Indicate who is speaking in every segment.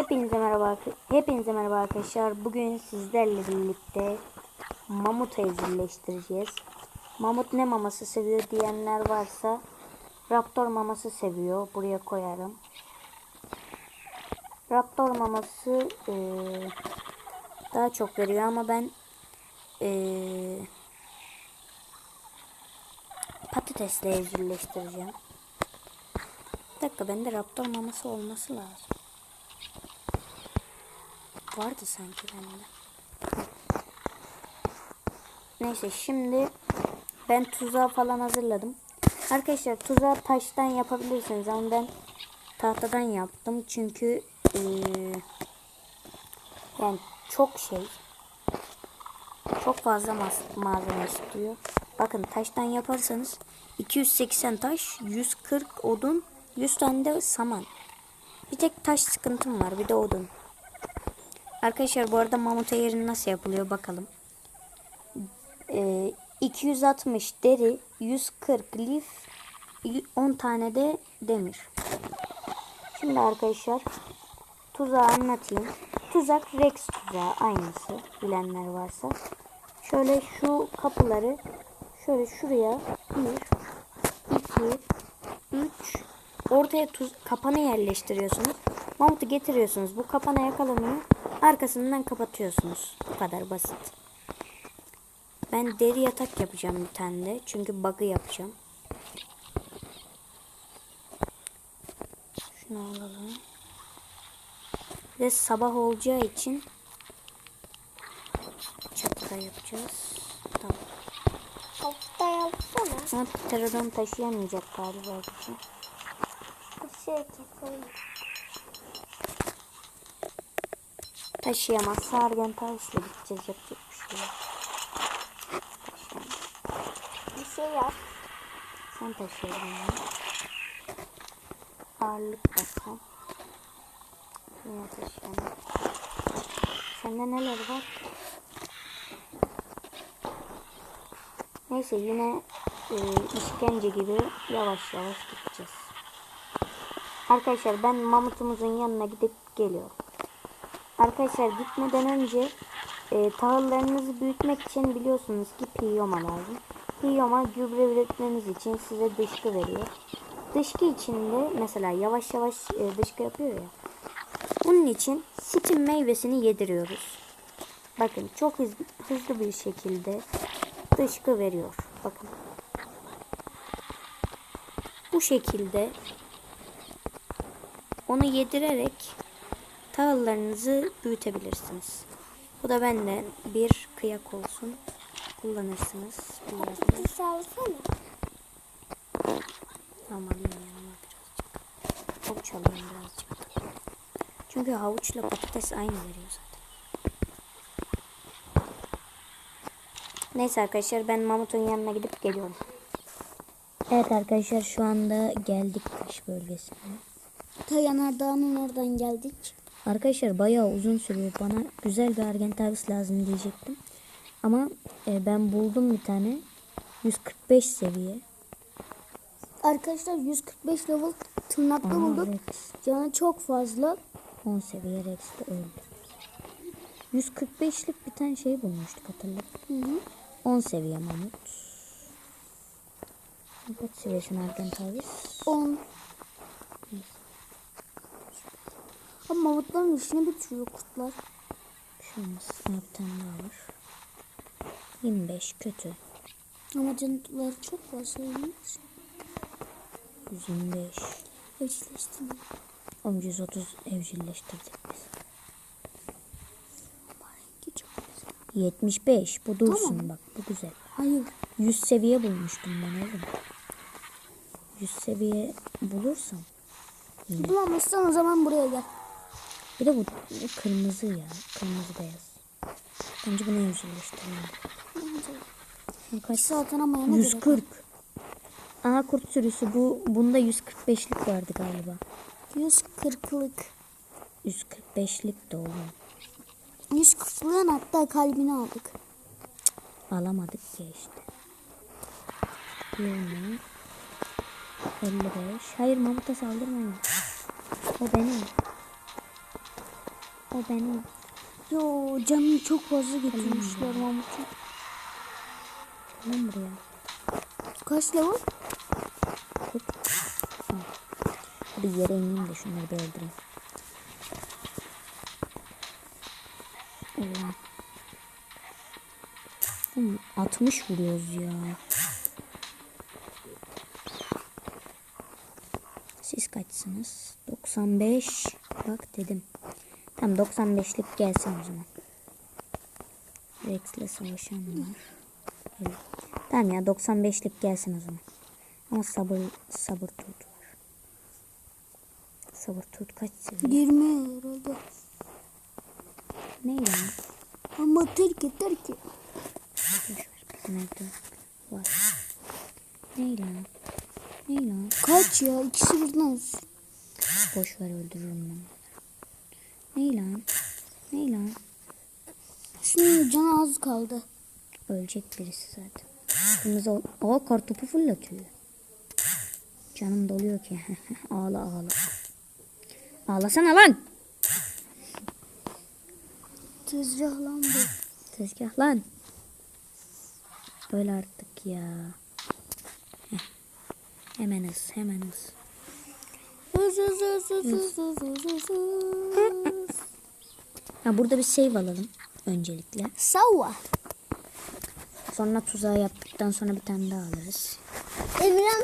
Speaker 1: Hepinize merhaba. Hepinize merhaba arkadaşlar. Bugün sizlerle birlikte mamut evcilleştireceğiz. Mamut ne maması seviyor diyenler varsa Raptor maması seviyor. Buraya koyarım. Raptor maması eee, daha çok veriyor ama ben eee, patatesle evcilleştireceğim. Bir dakika bende Raptor maması olması lazım. Vardı sanki bende. Neyse şimdi ben tuzağı falan hazırladım. Arkadaşlar tuzağı taştan yapabilirsiniz ama ben tahtadan yaptım. Çünkü eee, yani çok şey çok fazla malzeme istiyor. Bakın taştan yaparsanız 280 taş, 140 odun, 100 tane de saman. Bir tek taş sıkıntım var bir de odun. Arkadaşlar bu arada mamut eğeri nasıl yapılıyor bakalım. Ee, 260 deri, 140 lif, 10 tane de demir. Şimdi arkadaşlar tuzağı anlatayım. Tuzak Rex tuzağı aynısı bilenler varsa. Şöyle şu kapıları şöyle şuraya 1 2 3 ortaya tuz kapanı yerleştiriyorsunuz. Mamutu getiriyorsunuz. Bu kapana yakalanıyor. Arkasından kapatıyorsunuz. Bu kadar basit. Ben deri yatak yapacağım bir tane de. Çünkü bug'ı yapacağım. Şunu alalım. Ve sabah olacağı için çatıda yapacağız. Tamam.
Speaker 2: Hafta yapsana.
Speaker 1: Ama pterodon taşıyamayacak galiba.
Speaker 2: Bir şey keselim.
Speaker 1: Taşıyamaz. Sargen taşla gideceğiz yapacak bir şey yok.
Speaker 2: Bir şey yap.
Speaker 1: Sen taşıyalım ya. Ağırlık basan. Yine taşıyamaz. Sende neler var? Neyse yine e, işkence gibi yavaş yavaş gideceğiz. Arkadaşlar ben mamutumuzun yanına gidip geliyorum. Arkadaşlar gitmeden önce e, tahıllarınızı büyütmek için biliyorsunuz ki piyoma lazım. Piyoma gübre üretmeniz için size dışkı veriyor. Dışkı içinde mesela yavaş yavaş e, dışkı yapıyor ya. Bunun için sitin meyvesini yediriyoruz. Bakın çok hızlı, hızlı bir şekilde dışkı veriyor. Bakın. Bu şekilde onu yedirerek tahıllarınızı büyütebilirsiniz. Bu da benden bir kıyak olsun. Kullanırsınız. Biraz da.
Speaker 2: Bir alsana.
Speaker 1: Tamam alayım yanıma birazcık. Havuç alayım birazcık. Çünkü havuçla patates aynı veriyor zaten. Neyse arkadaşlar ben Mamut'un yanına gidip geliyorum. Evet arkadaşlar şu anda geldik taş bölgesine.
Speaker 2: Ta yanardağının oradan geldik.
Speaker 1: Arkadaşlar bayağı uzun sürüyor. Bana güzel bir Argentavis lazım diyecektim. Ama e, ben buldum bir tane. 145 seviye.
Speaker 2: Arkadaşlar 145 level tırnaklı
Speaker 1: Aa,
Speaker 2: bulduk.
Speaker 1: Rex.
Speaker 2: Canı çok fazla.
Speaker 1: 10 seviye Rex de öldü. 145'lik bir tane şey bulmuştuk hatırla.
Speaker 2: Hı hı.
Speaker 1: 10 seviye mamut. Kaç seviyesin Argentavis?
Speaker 2: 10. Ama mamutların işini bitiriyor kurtlar.
Speaker 1: Şu olmaz. Ha, bir tane daha var. 25 kötü.
Speaker 2: Ama canlıları çok fazla olmuş.
Speaker 1: 125.
Speaker 2: Evcilleştirme.
Speaker 1: 130 evcilleştirdik biz.
Speaker 2: Rengi çok güzel.
Speaker 1: 75. Bu dursun
Speaker 2: Tamam.
Speaker 1: bak. Bu güzel.
Speaker 2: Hayır.
Speaker 1: 100 seviye bulmuştum ben oğlum. 100 seviye bulursam.
Speaker 2: Bulamazsan o zaman buraya gel.
Speaker 1: Bir de bu, kırmızı ya. Kırmızı beyaz. Bence bunu evcilleştirelim. Kaç?
Speaker 2: Zaten ama yana
Speaker 1: 140. Aha kurt sürüsü bu. Bunda 145'lik vardı galiba.
Speaker 2: 140'lık.
Speaker 1: 145'lik de oğlum.
Speaker 2: 140'lığın hatta kalbini aldık.
Speaker 1: Alamadık ya işte. 20. 55. Hayır mamuta saldırmayın. O benim. O benim.
Speaker 2: Yo canını çok fazla getirmişler Mahmut'un.
Speaker 1: Lan buraya.
Speaker 2: Kaç level?
Speaker 1: Bir yere ineyim de şunları bir öldüreyim. Oğlum, 60 vuruyoruz ya. Siz kaçsınız? 95. Bak dedim. Tamam 95'lik gelsin o zaman. Rex'le savaşan var. Evet. Tamam ya 95'lik gelsin o zaman. Ama sabır sabır tut var. Sabır tut kaç seviye?
Speaker 2: 20 herhalde.
Speaker 1: Ne lan?
Speaker 2: Ama Türkiye Türkiye.
Speaker 1: Nerede var? Ne lan? Ne lan?
Speaker 2: Kaç ya? İkisi birden olsun.
Speaker 1: Boş ver öldürürüm ben. Ne lan? Ne lan?
Speaker 2: Şunun canı az kaldı.
Speaker 1: Ölecek birisi zaten. Kırmızı ol. Aa kartopu fırlatıyor. Canım doluyor ki. ağla ağla. Ağlasana lan.
Speaker 2: Tezgah lan bu.
Speaker 1: Tezgah lan. Böyle artık ya. Heh. Hemen hız hemen hız.
Speaker 2: Hız hız hız hız hız hız hız hız
Speaker 1: Ha, burada bir save alalım öncelikle.
Speaker 2: Sava.
Speaker 1: Sonra tuzağı yaptıktan sonra bir tane daha alırız.
Speaker 3: Emirhan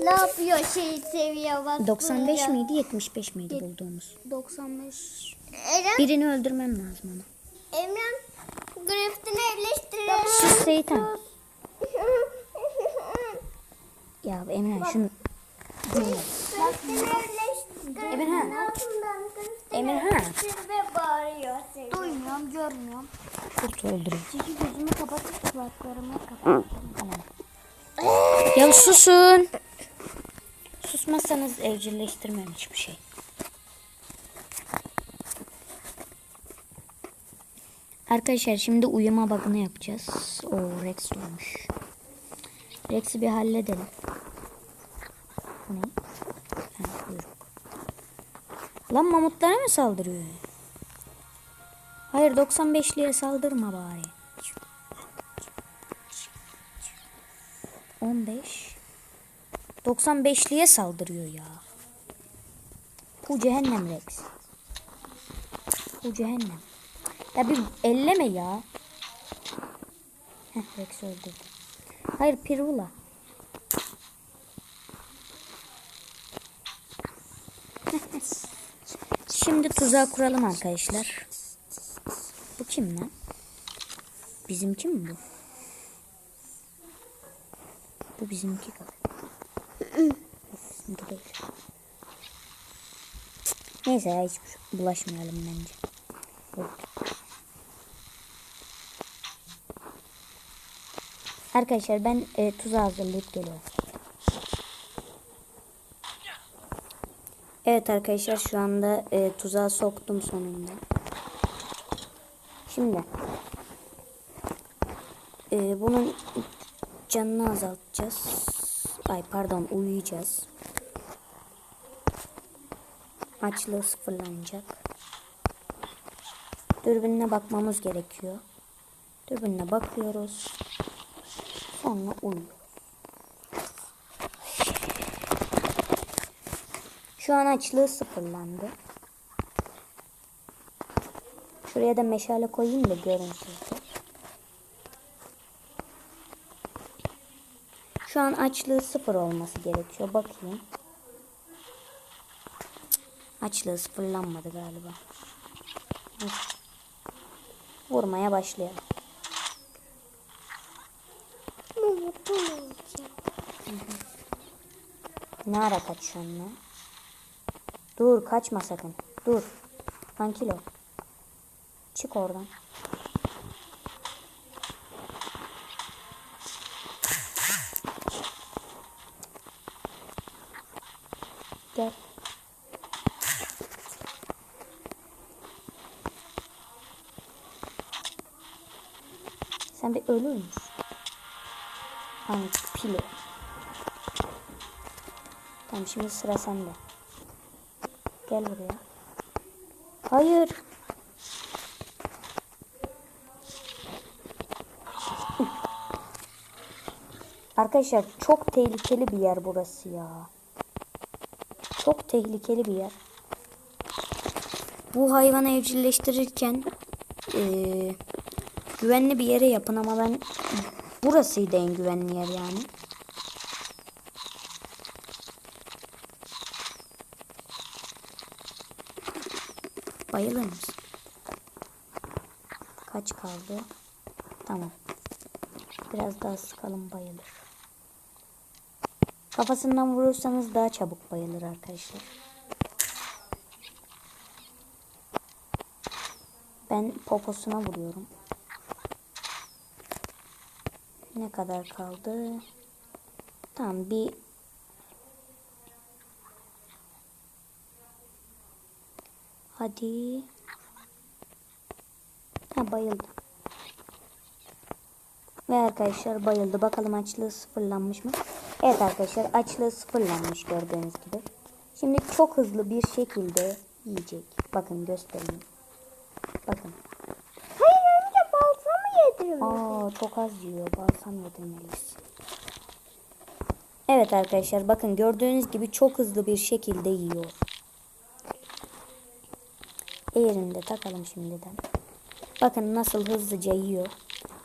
Speaker 3: ne yapıyor şey seviye bak.
Speaker 1: 95 miydi 75 miydi bulduğumuz?
Speaker 2: 95.
Speaker 3: Eren,
Speaker 1: Birini öldürmem lazım ama.
Speaker 3: Emran grafitini eleştirelim.
Speaker 1: Sus Seytan. Ya Emre şunu.
Speaker 3: Grafitini eleştir.
Speaker 1: Emirhan. Emirhan.
Speaker 3: eleştir ve bağırıyor seni.
Speaker 2: Duymuyorum, görmüyorum.
Speaker 1: Kurt öldürüyor.
Speaker 2: Çünkü gözümü kapatıp kulaklarımı kapattım.
Speaker 1: Ya susun. Susmazsanız evcilleştirmem hiçbir şey. Arkadaşlar şimdi uyuma bakını yapacağız. O Rex olmuş. Rex'i bir halledelim. Bu ne? Ha, kuyruk. Lan mamutlara mı saldırıyor? Hayır 95'liye saldırma bari. 15 95'liye saldırıyor ya. Bu cehennem Rex. Bu cehennem. Ya bir elleme ya. Heh Rex öldürdü. Hayır Pirula. Şimdi tuzağı kuralım arkadaşlar. Bu kim lan? Bizimki mi bu? Bu bizimki galiba. Bizimki değil. Neyse ya hiç bulaşmayalım bence. Arkadaşlar ben e, tuzağı hazırlayıp geliyorum. Evet arkadaşlar şu anda e, tuzağa soktum sonunda. Şimdi e, bunun canını azaltacağız. Ay pardon uyuyacağız. Açlığı sıfırlanacak. Dürbününe bakmamız gerekiyor. Dürbününe bakıyoruz. Sonra uyuyor. Şu an açlığı sıfırlandı. Şuraya da meşale koyayım da görün. Şu an açlığı sıfır olması gerekiyor. Bakayım. Açlığı sıfırlanmadı galiba. Vurmaya başlayalım. Ne ara kaçıyorsun lan? Dur kaçma sakın. Dur. Kankilo. Çık oradan. Gel. Sen bir ölür müsün? Hangi pilo? Tamam şimdi sıra sende. Gel buraya. Hayır. Arkadaşlar çok tehlikeli bir yer burası ya. Çok tehlikeli bir yer. Bu hayvanı evcilleştirirken e, güvenli bir yere yapın ama ben burasıydı en güvenli yer yani. Bayılır mısın? Kaç kaldı? Tamam. Biraz daha sıkalım bayılır. Kafasından vurursanız daha çabuk bayılır arkadaşlar. Ben poposuna vuruyorum. Ne kadar kaldı? Tamam bir Hadi. Ha bayıldı. Ve arkadaşlar bayıldı. Bakalım açlığı sıfırlanmış mı? Evet arkadaşlar açlığı sıfırlanmış gördüğünüz gibi. Şimdi çok hızlı bir şekilde yiyecek. Bakın göstereyim. Bakın.
Speaker 3: Hayır önce balta mı yediriyor?
Speaker 1: Aa çok az yiyor. Balsam yedirmeliyiz. Evet arkadaşlar bakın gördüğünüz gibi çok hızlı bir şekilde yiyor. Eğerini de takalım şimdiden. Bakın nasıl hızlıca yiyor.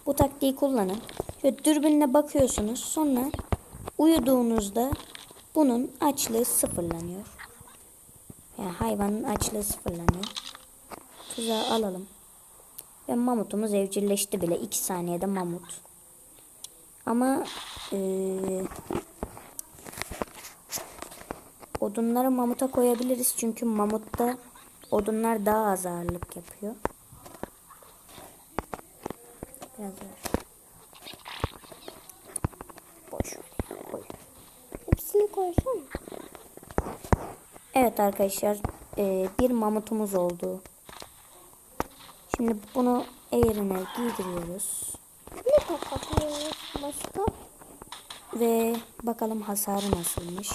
Speaker 1: Bu taktiği kullanın. Şöyle dürbünle bakıyorsunuz. Sonra uyuduğunuzda bunun açlığı sıfırlanıyor. Yani hayvanın açlığı sıfırlanıyor. Tuzağı alalım. Ve mamutumuz evcilleşti bile. 2 saniyede mamut. Ama eee odunları mamuta koyabiliriz. Çünkü mamutta odunlar daha az ağırlık yapıyor. Biraz ver. Boş Koy.
Speaker 3: Hepsini koysana.
Speaker 1: Evet arkadaşlar eee, bir mamutumuz oldu. Şimdi bunu eğrine giydiriyoruz.
Speaker 3: Ne kapatıyoruz başka?
Speaker 1: Ve bakalım hasarı nasılmış.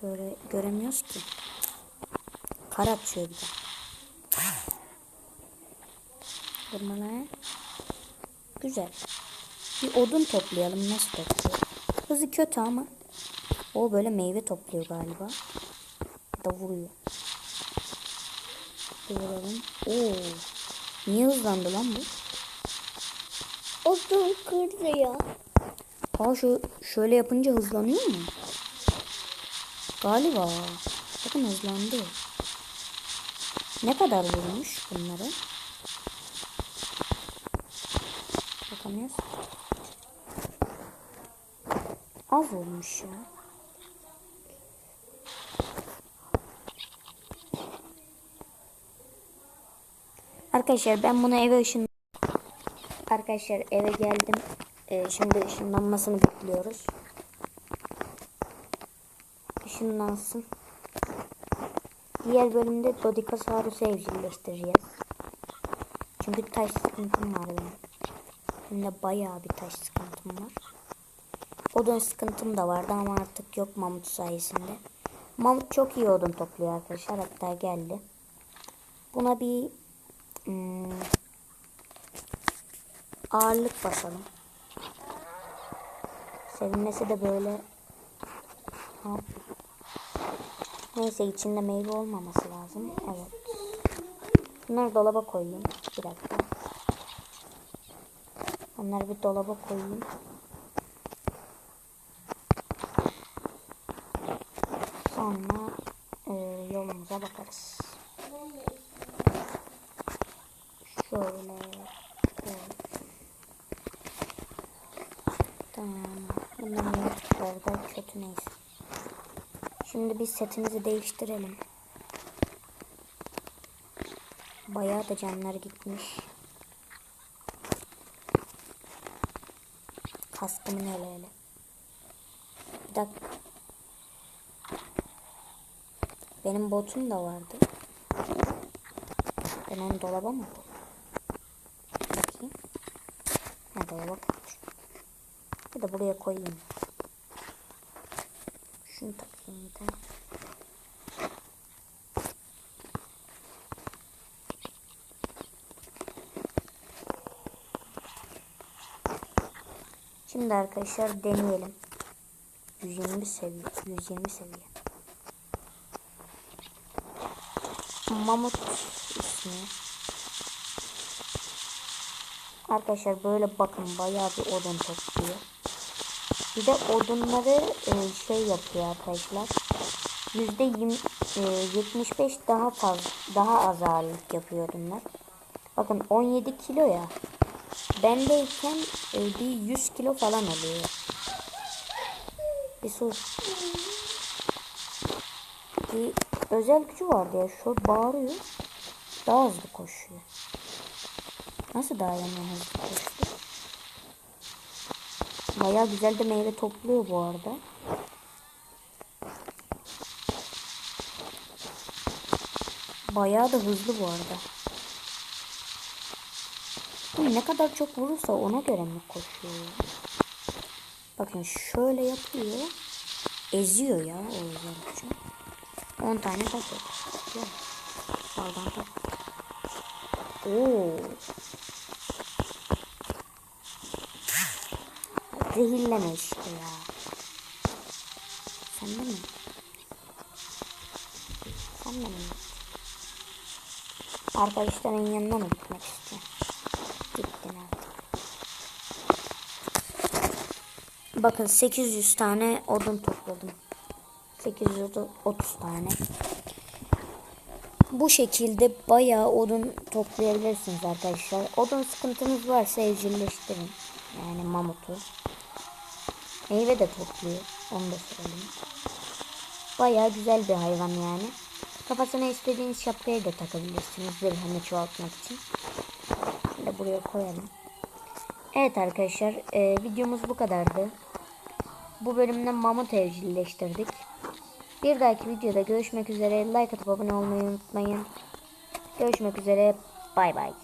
Speaker 1: Şöyle göremiyoruz ki. Kar atıyor bir de. Vurma lan. Güzel. Bir odun toplayalım. Nasıl topluyor? Hızı kötü ama. O böyle meyve topluyor galiba. Da vuruyor. Vuralım. Oo. Niye hızlandı lan bu?
Speaker 3: Odun kırdı ya.
Speaker 1: Aa şu şöyle yapınca hızlanıyor mu? Galiba. Bakın hızlandı. Ne kadar vurmuş bunları? Bakamıyoruz. Az olmuş ya. Arkadaşlar ben bunu eve ışın Arkadaşlar eve geldim. Ee, şimdi ışınlanmasını bekliyoruz. Işınlansın. Diğer bölümde Dodikasaurus'u evcilleştireceğiz. Çünkü taş sıkıntım var benim. Hem de bayağı bir taş sıkıntım var. Odun sıkıntım da vardı ama artık yok Mamut sayesinde. Mamut çok iyi odun topluyor arkadaşlar. Hatta geldi. Buna bir hmm, ağırlık basalım. Sevinmesi de böyle Hop. Neyse içinde meyve olmaması lazım. Evet. Bunları dolaba koyayım. Bir dakika. Onları bir dolaba koyayım. Sonra e, yolumuza bakarız. Şöyle. Şöyle. Tamam. Bunların yaptıkları da kötü neyse. Şimdi biz setimizi değiştirelim. Bayağı da canlar gitmiş. Kaskımın hele hele. Bir dakika. Benim botum da vardı. Ben onu dolaba mı koydum? Bakayım. Ha dolaba koymuş. Bir de buraya koyayım. Şunu takayım bir de. Şimdi arkadaşlar deneyelim. 120 seviye. 120 seviye. Mamut ismi. Arkadaşlar böyle bakın bayağı bir odun topluyor. Bir de odunları e, şey yapıyor arkadaşlar. Yüzde e, 75 daha fazla daha az ağırlık yapıyor odunlar. Bakın 17 kilo ya. Bendeyken e, bir 100 kilo falan alıyor. Bir sus. Bir özel gücü vardı ya. Şu bağırıyor. Daha hızlı koşuyor. Nasıl daha hızlı koşuyor? Bayağı güzel de meyve topluyor bu arada. Bayağı da hızlı bu arada. Ne kadar çok vurursa ona göre mi koşuyor? Bakın şöyle yapıyor. Eziyor ya o özel gücü. 10 tane. Yok. Baldan tak. Oo. Zehirleme işte ya. Sen de mi? Sen de mi? Arkadaşların yanına mı gitmek istiyorsun? Gittin artık. Bakın 800 tane odun topladım. 830 tane. Bu şekilde bayağı odun toplayabilirsiniz arkadaşlar. Odun sıkıntınız varsa evcilleştirin. Yani mamutu. Meyve de topluyor. Onu da söyleyeyim. Bayağı güzel bir hayvan yani. Kafasına istediğiniz şapkayı da takabilirsiniz. Zırhını çoğaltmak için. Şimdi buraya koyalım. Evet arkadaşlar e, videomuz bu kadardı. Bu bölümde mamut evcilleştirdik. Bir dahaki videoda görüşmek üzere. Like atıp abone olmayı unutmayın. Görüşmek üzere. Bay bay.